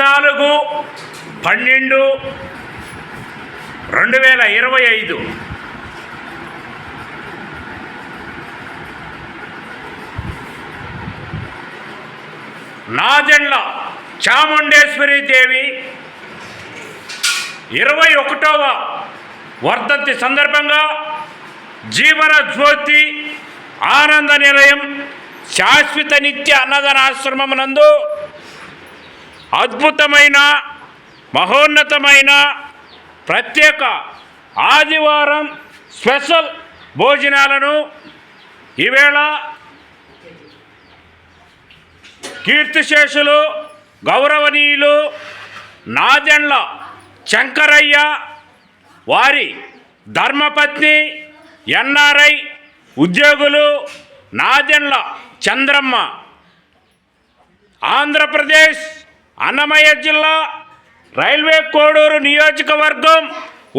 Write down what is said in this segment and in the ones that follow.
పద్నాలుగు పన్నెండు రెండు వేల ఇరవై ఐదు. నాజెండ్ల చాముండేశ్వరి దేవి ఇరవై ఒకటవ వర్ధంతి సందర్భంగా జీవన జ్యోతి ఆనంద నిలయం శాశ్వత నిత్య అన్నదానాశ్రమమునందు అద్భుతమైన మహోన్నతమైన ప్రత్యేక ఆదివారం స్పెషల్ భోజనాలను ఈవేళ కీర్తిశేషులు గౌరవనీయులు నాదెండ్ల శంకరయ్య వారి ధర్మపత్ని ఎన్ఆర్ఐ ఉద్యోగులు నాదెండ్ల చంద్రమ్మ. ఆంధ్రప్రదేశ్ అన్నమయ్య జిల్లా రైల్వే కోడూరు నియోజకవర్గం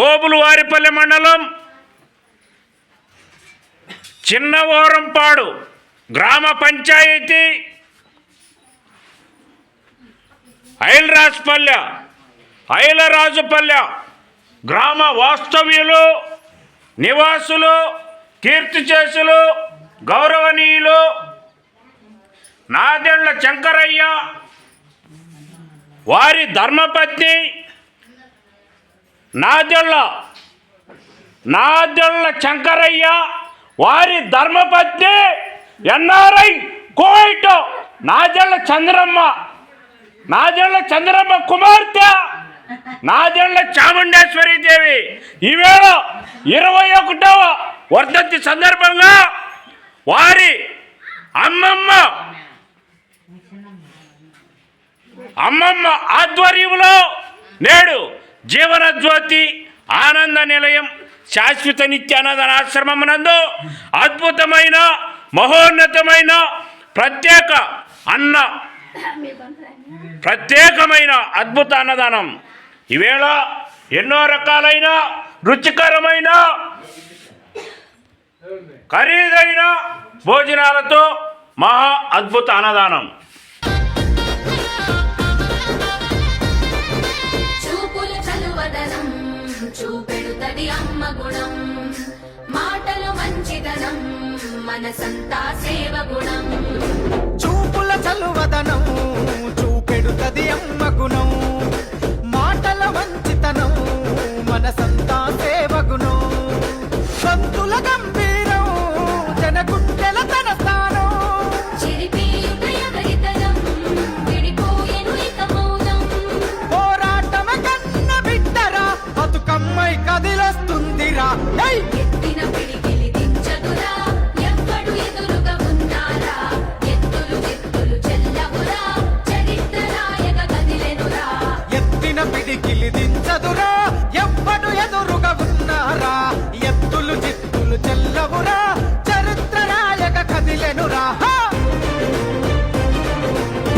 ఓబులువారిపల్లి మండలం చిన్నవోరంపాడు గ్రామ పంచాయతీ ఐలరాజపల్లె ఐలరాజుపల్లె గ్రామ వాస్తవ్యులు నివాసులు కీర్తిచేసులు గౌరవనీయులు నాదెండ్ల శంకరయ్య వారి ధర్మపత్ని నాదెళ్ళ నాదెళ్ళ శంకరయ్య వారి ధర్మపత్ని ఎన్ఆర్ఐ కోయిట నాదెళ్ళ చంద్రమ్మ నాదెళ్ళ చంద్రమ్మ కుమార్తె నాదెళ్ళ చాముండేశ్వరి దేవి. ఈవేళ ఇరవై ఒకటవ వర్ధంతి సందర్భంగా వారి అమ్మమ్మ అమ్మమ్మ ఆధ్వర్యంలో నేడు జీవనజ్యోతి ఆనంద నిలయం శాశ్వత నిత్య నందు అద్భుతమైన మహోన్నతమైన ప్రత్యేక అన్న ప్రత్యేకమైన అద్భుత అన్నదానం. ఈవేళ ఎన్నో రకాలైన రుచికరమైన ఖరీదైన భోజనాలతో మహా అద్భుత అన్నదానం. మనసంతా సేవ గుణం చూపుల చలువదనం చూపెడుతది అమ్మ గుణం. మాటల వంత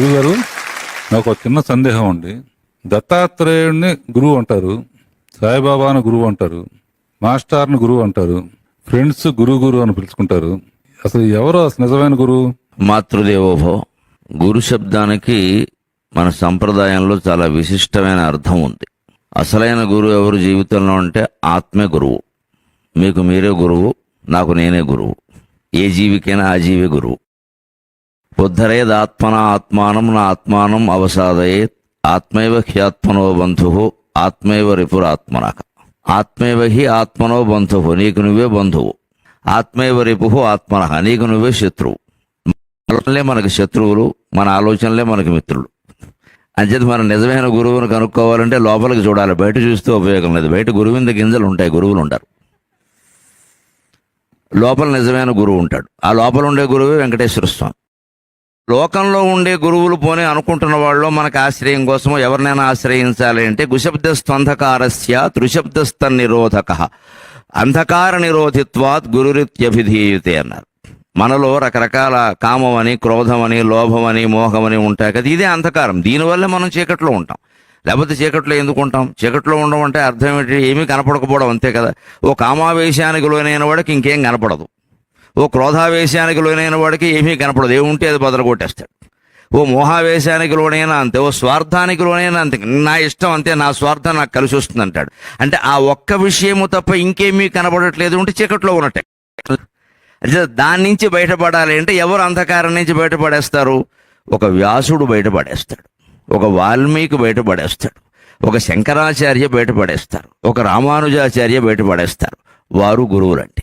గురుగారు నాకు ఒక చిన్న సందేహం అండి. దత్తాత్రేయుడిని గురువు అంటారు సాయిబాబాను గురువు అంటారు మాస్టర్ని గురువు అంటారు ఫ్రెండ్స్ గురు గురు అని పిలుచుకుంటారు. అసలు ఎవరు అసలు నిజమైన గురువు? మాతృదేవోభవ. గురు శబ్దానికి మన సంప్రదాయంలో చాలా విశిష్టమైన అర్థం ఉంది. అసలైన గురువు ఎవరు జీవితంలో అంటే ఆత్మే గురువు. మీకు మీరే గురువు నాకు నేనే గురువు. ఏ జీవికైనా ఆ జీవే గురువు. ఉద్ధరేద్ ఆత్మన ఆత్మానం నా ఆత్మానం అవసాదయేత్ ఆత్మైవ హ్యాత్మనో బంధు ఆత్మైవ రిపురాత్మనక ఆత్మైవ హి ఆత్మనో బంధువు నీకు నువ్వే బంధువు ఆత్మైవ రిపు ఆత్మన నీకు నువ్వే శత్రువు ఆలోచనలే మనకి శత్రువులు మన ఆలోచనలే మనకి మిత్రులు. అంచేత మన నిజమైన గురువును కనుక్కోవాలంటే లోపలికి చూడాలి. బయట చూస్తే ఉపయోగం లేదు. బయట గురువింద గింజలు ఉంటాయి. గురువులు ఉంటారు లోపల నిజమైన గురువు ఉంటాడు. ఆ లోపల ఉండే గురువే వెంకటేశ్వర స్వామి. లోకంలో ఉండే గురువులు పోనీ అనుకుంటున్న వాళ్ళు మనకు ఆశ్రయం కోసం ఎవరినైనా ఆశ్రయించాలి అంటే గుశబ్దస్త్వంధకారస్య త్రిశబ్దస్త నిరోధక అంధకార నిరోధిత్వాత్ గురురిత్యభిధీయతే అన్నారు. మనలో రకరకాల కామమని క్రోధమని లోభమని మోహమని ఉంటాయి కదా ఇదే అంధకారం. దీనివల్లే మనం చీకట్లో ఉంటాం. లేకపోతే చీకట్లో ఎందుకు ఉంటాం? చీకట్లో ఉండడం అంటే అర్థం ఏంటి? ఏమీ కనపడకపోవడం అంతే కదా. ఓ కామావేశానికి లోనైన వాడికి ఇంకేం కనపడదు. ఓ క్రోధావేశానికి లోనైన వాడికి ఏమీ కనపడదు. ఏముంటే అది బదలు కొట్టేస్తాడు ఓ మోహావేశానికి లోనైనా అంతే ఓ స్వార్థానికి లోనైనా అంతే. నా ఇష్టం అంతే నా స్వార్థం నాకు కలిసి వస్తుంది అంటాడు అంటే ఆ ఒక్క విషయము తప్ప ఇంకేమీ కనబడట్లేదు ఉంటే చీకట్లో ఉన్నట్టే. అంటే దాని నుంచి బయటపడాలి అంటే ఎవరు అంధకారం నుంచి బయటపడేస్తారు? ఒక వ్యాసుడు బయటపడేస్తాడు. ఒక వాల్మీకి బయటపడేస్తాడు. ఒక శంకరాచార్య బయటపడేస్తారు. ఒక రామానుజాచార్య బయటపడేస్తారు. వారు గురువులంటే